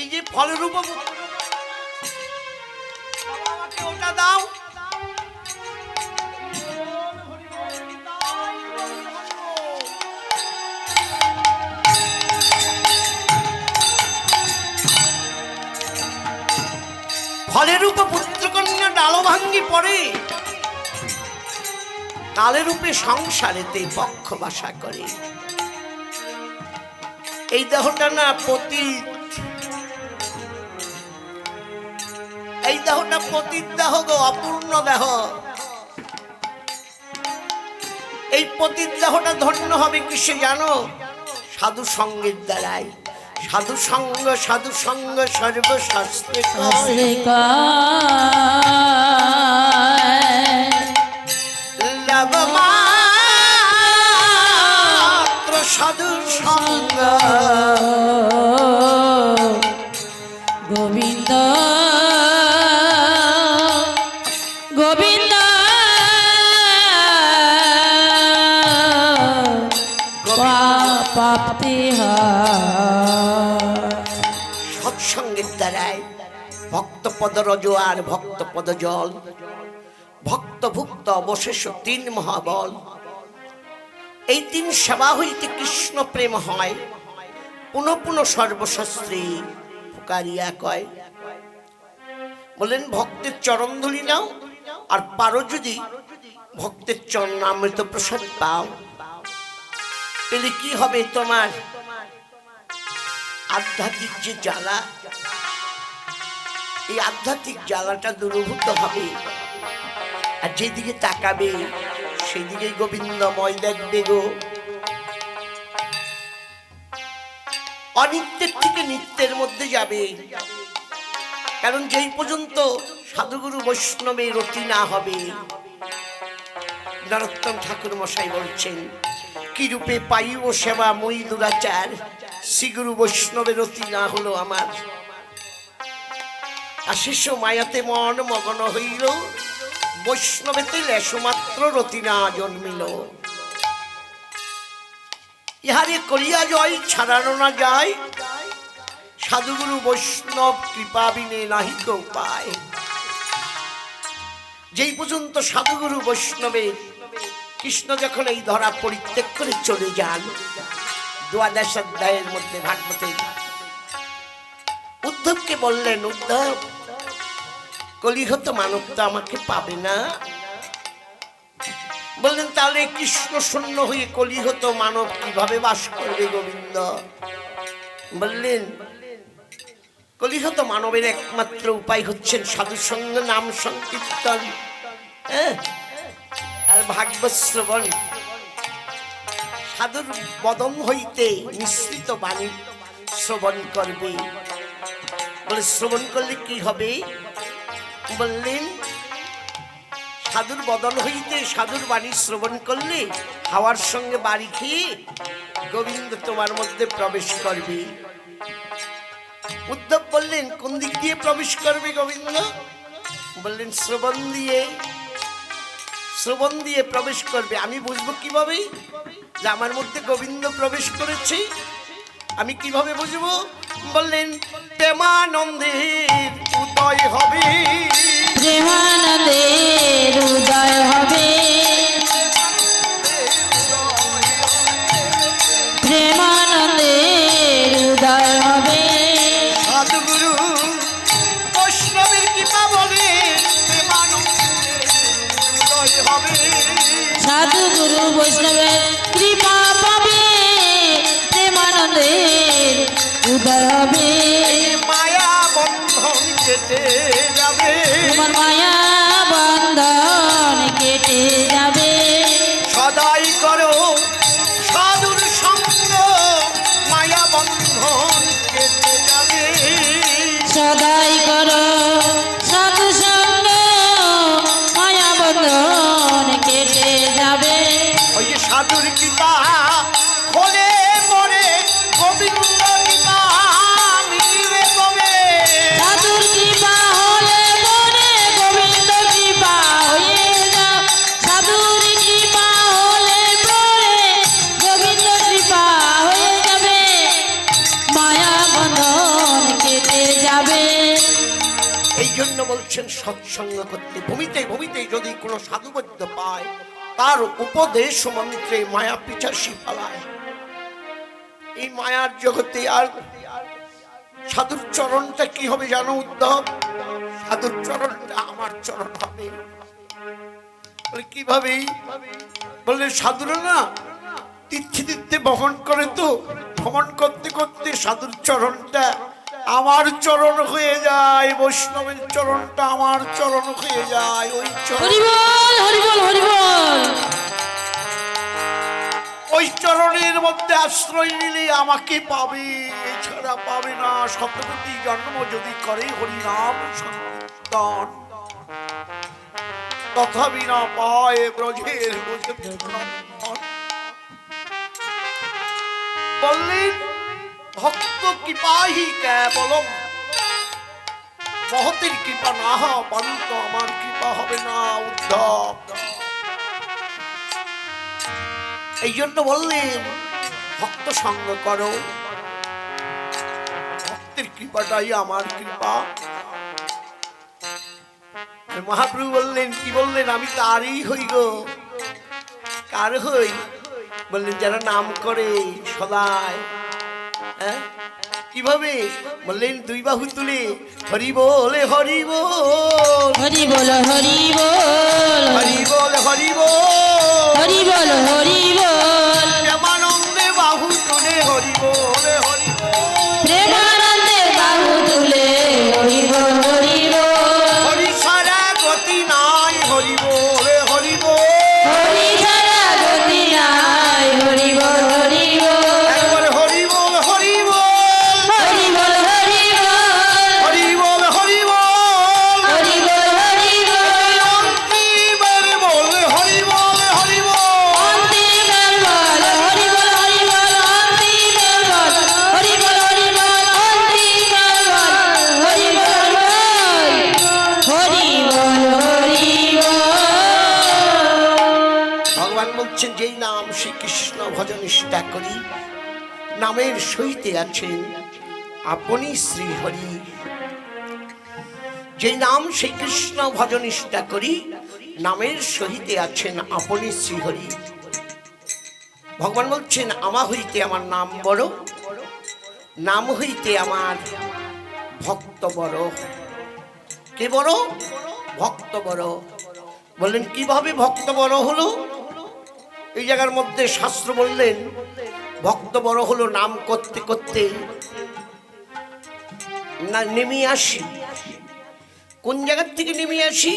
এই যে ফলের উপর ওটা দাও। ফলের উপর পুত্রকন্যা ডালো ভাঙ্গি পড়ে। কালের রূপে সংসারেতে পক্ষ বাসা করে। এই দেহটা না পতীত। এই দেহটা পতীত দেহ গো অপূর্ণ দেহ। এই পতীত দেহটা ধন্য হবে কিসে জানো? সাধু সঙ্গের দ্বারাই। সাধু সঙ্গ সাধু সঙ্গ সর্বশাস্ত্রে সাধু সঙ্গ। সৎসঙ্গের দ্বারাই ভক্ত পদ রজ আর ভক্ত পদ জল ভক্ত ভুক্ত অবশেষ তিন মহাবল। এই তিন সেবা হইতে কৃষ্ণ প্রেম হয়, পুনঃ পুনঃ সর্বশাস্ত্রী ফুকারিয়া কয়। বলেন, ভক্তের চরণ ধরি নাও, আর পারো যদি ভক্তের চরণ অমৃত প্রসাদ পাও। পেলে কি হবে তোমার? আধ্যাত্মিক যে জ্বালা, এই আধ্যাত্মিক জ্বালাটা দূরভূত হবে। আর যেদিকে তাকাবে সেদিকে গোবিন্দময় দেখবে গো। অনিত্যের থেকে নিত্যের মধ্যে যাবে। কারণ যেই পর্যন্ত সাধুগুরু বৈষ্ণবের রতি না হবে, নরোত্তম ঠাকুর মশাই বলছেন কি রূপে পাইব সেবা মই দুরাচার? শ্রীগুরু বৈষ্ণবের অতি না হলো আমার। আশিস মায়াতে মন মগন হইল। বৈষ্ণবেতে লেশমাত্র রতি না জন্মিল। ইহারে করিয়া জয়, ছাড়ানো না যায়। সাধুগুরু বৈষ্ণব কৃপা বিনে নাহিক উপায় যেই পর্যন্ত সাধুগুরু বৈষ্ণবের কৃষ্ণ যখন এই ধরা পরিত্যাগ করে চলে যান, দ্বাদশ অধ্যায়ের মধ্যে ভাগবতে উদ্ধবকে বললেন, উদ্ধব, কলিহত মানব তো আমাকে পাবে না। বললেন, তাহলে কৃষ্ণ শূন্য হয়ে কলিহত মানব কীভাবে বাস করবে গোবিন্দ? বললেন, কলিহত মানবের একমাত্র উপায় হচ্ছেন সাধুসঙ্গ নাম সংকীর্তন। হ্যাঁ? আর ভাগ্য শ্রবণ সাধুর বদন হইতে মিশ্রিত বাণী শ্রবণ করবে। বলে, শ্রবণ করলে কি হবে? বললেন, সাধুর বদন হইতে সাধুর বাণী শ্রবণ করলে হাওয়ার সঙ্গে বাড়ি খেয়ে গোবিন্দ তোমার মধ্যে প্রবেশ করবে। উদ্ধব বললেন, কোন দিক দিয়ে প্রবেশ করবে গোবিন্দ? বললেন, শ্রবণ দিয়ে শ্রবণ দিয়ে প্রবেশ করবে। আমি বুঝব কীভাবে? যে আমার মধ্যে গোবিন্দ প্রবেশ করেছে। আমি কীভাবে বুঝব? বললেন প্রেমানন্দের উদয় হবে। প্রেমানন্দের উদয় হবে। সাধু গুরু বৈষ্ণবের কৃপা জন্য বলছেন, সৎসঙ্গ করতে। ভূমিতে ভূমিতে যদি কোনো সাধুবদ্ধ পায়, তার উপদেশ মন্ত্রে মায়া পিছাসি পালায় এই মায়ার জগতে আর সাধুর চরণটা কি হবে জানো উদ্ধব? সাধুর চরণটা আমার চরণ হবে। কীভাবে? বললে সাধুরা না তীর্থে তীর্থে বহন করে তো, ভ্রমণ করতে করতে সাধুর চরণটা আমার চরণ হয়ে যায় বৈষ্ণবের চরণটা আমার চরণ হয়ে যায় ওই চরণ হরিবল হরিবল হরিবল। ওই চরণের মধ্যে আশ্রয় নিলে আমাকে পাবে এছাড়া পাবে না। শতকোটি জন্ম যদি করে হরিনাম সংকীর্তন। তথাপি না পায় ব্রজের। বললেন ভক্ত কৃপাহি কেবলম। মহতের কৃপা না হওয়া পর্যন্ত আমার কৃপা হবে না উদ্ধব। এই জন্য বললেন, ভক্ত সঙ্গ করো। ভক্তের কৃপাটাই আমার কৃপা। মহাপ্রভু বললেন, কি বললেন? আমি তারই হই গো। কার হই? বললেন, যারা নাম করে সদাই। হ্যাঁ? কীভাবে? বললেন দুই বাহু তুলে হরি বলে হরি বল। হরি বল হরি বল। হরি বল হরি বল। হরি বল হরিবল প্রেমানন্দে শ্রীকৃষ্ণ ভজন নিষ্ঠা করি। নামের সহিতে আছেন আপনি শ্রীহরি। যেই নাম শ্রীকৃষ্ণ ভজন নিষ্ঠা করি, নামের সহিতে আছেন আপনি শ্রীহরি। ভগবান বলছেন, আমা হইতে আমার নাম বড়, নাম হইতে আমার ভক্ত বড়। কে বড়? ভক্ত বড়। বললেন, কীভাবে ভক্ত বড় হলো? এই জায়গার মধ্যে শাস্ত্র বললেন, ভক্ত বড় হলো নাম করতে করতে। না, নেমে আসি। কোন জায়গার থেকে নেমে আসি?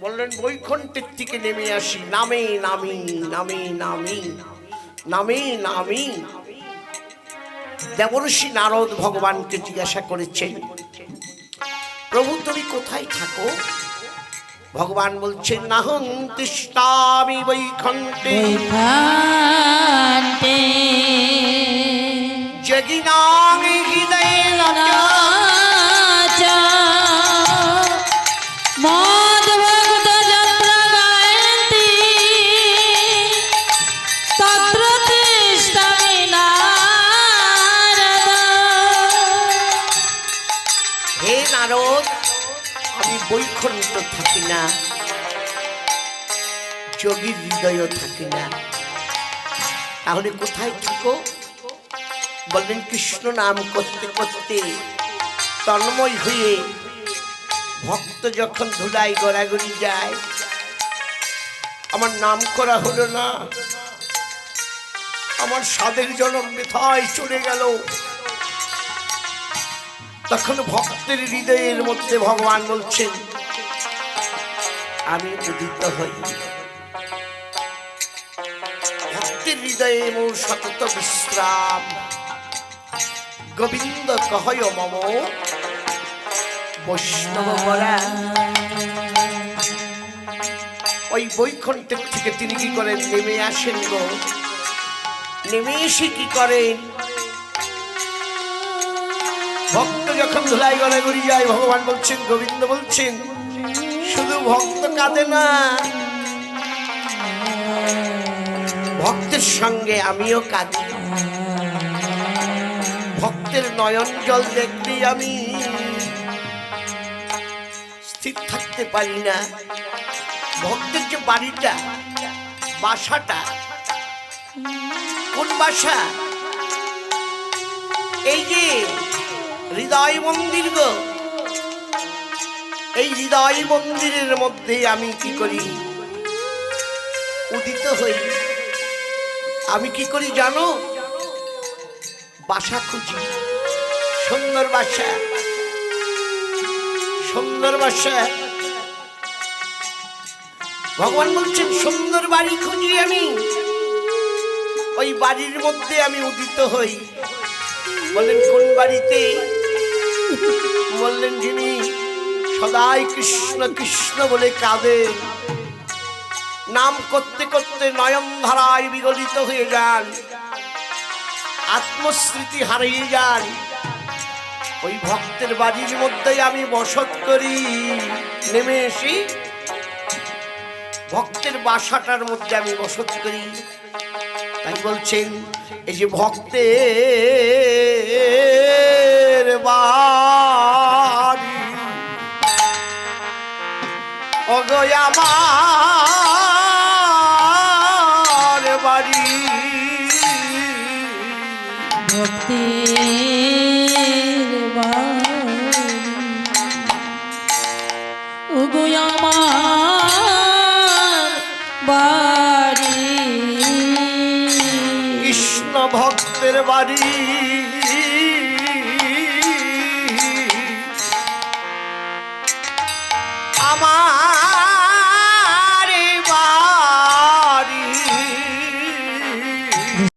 বললেন, বৈকুণ্ঠের থেকে নেমে আসি। নামে, নামি নামে নামি নামে, নামি। দেবর্ষি নারদ ভগবানকে জিজ্ঞাসা করেছেন, প্রভু, তুমি কোথায় থাকো? ভগবান বলছেন নাহং বৈকুণ্ঠে বৈকান্তে জগিনাং হৃদয়েন বৈকুণ্ঠ থাকি না। যোগীর হৃদয় থাকি না। তাহলে কোথায় থাকো? বললেন, কৃষ্ণ নাম করতে করতে তন্ময় হয়ে ভক্ত যখন ধুলাই গড়াগড়ি যায়, আমার নাম করা হলো না। আমার স্বাদের জনম মেথায় চলে গেল। তখন ভক্তের হৃদয়ের মধ্যে ভগবান বলছেন আমি উদিত হই, ভক্তের হৃদয়ে মোর সতত বিশ্রাম। গোবিন্দ কহয় মম, বৈষ্ণব বরা ওই বৈকুণ্ঠের থেকে তিনি কি করেন? নেমে আসেন গো। নেমে এসে কি করেন? ভক্ত যখন ধুলাই গড়াগড়ি যায়, ভগবান বলছেন, গোবিন্দ বলছেন শুধু ভক্ত কাঁদে না। ভক্তের সঙ্গে আমিও কাঁদি। ভক্তের নয়ন জল দেখলি আমি স্থির থাকতে পারি না। ভক্তের যে বাড়িটা, বাসাটা, কোন বাসা? এই যে হৃদয় মন্দির গো। এই হৃদয় মন্দিরের মধ্যে আমি কি করি? উদিত হই। আমি কি করি জানো? বাসা খুঁজি। সুন্দর বাসা। সুন্দর বাসা। ভগবান বলছেন, সুন্দর বাড়ি খুঁজি আমি। ওই বাড়ির মধ্যে আমি উদিত হই। বললেন, কোন বাড়িতে? বললেন, যিনি সদাই কৃষ্ণ কৃষ্ণ বলে কাঁদে। নাম করতে করতে নয়ন ধারায় বিগলিত হয়ে যান। আত্মস্মৃতি হারিয়ে যান। ওই ভক্তের বাড়ির মধ্যেই আমি বসত করি। নেমে এসি ভক্তের বাসাটার মধ্যে আমি বসত করি। তাই বলছেন, এই যে ভক্তের আমার বাড়ি। আমার বাড়ি। কৃষ্ণ ভক্তের বাড়ি।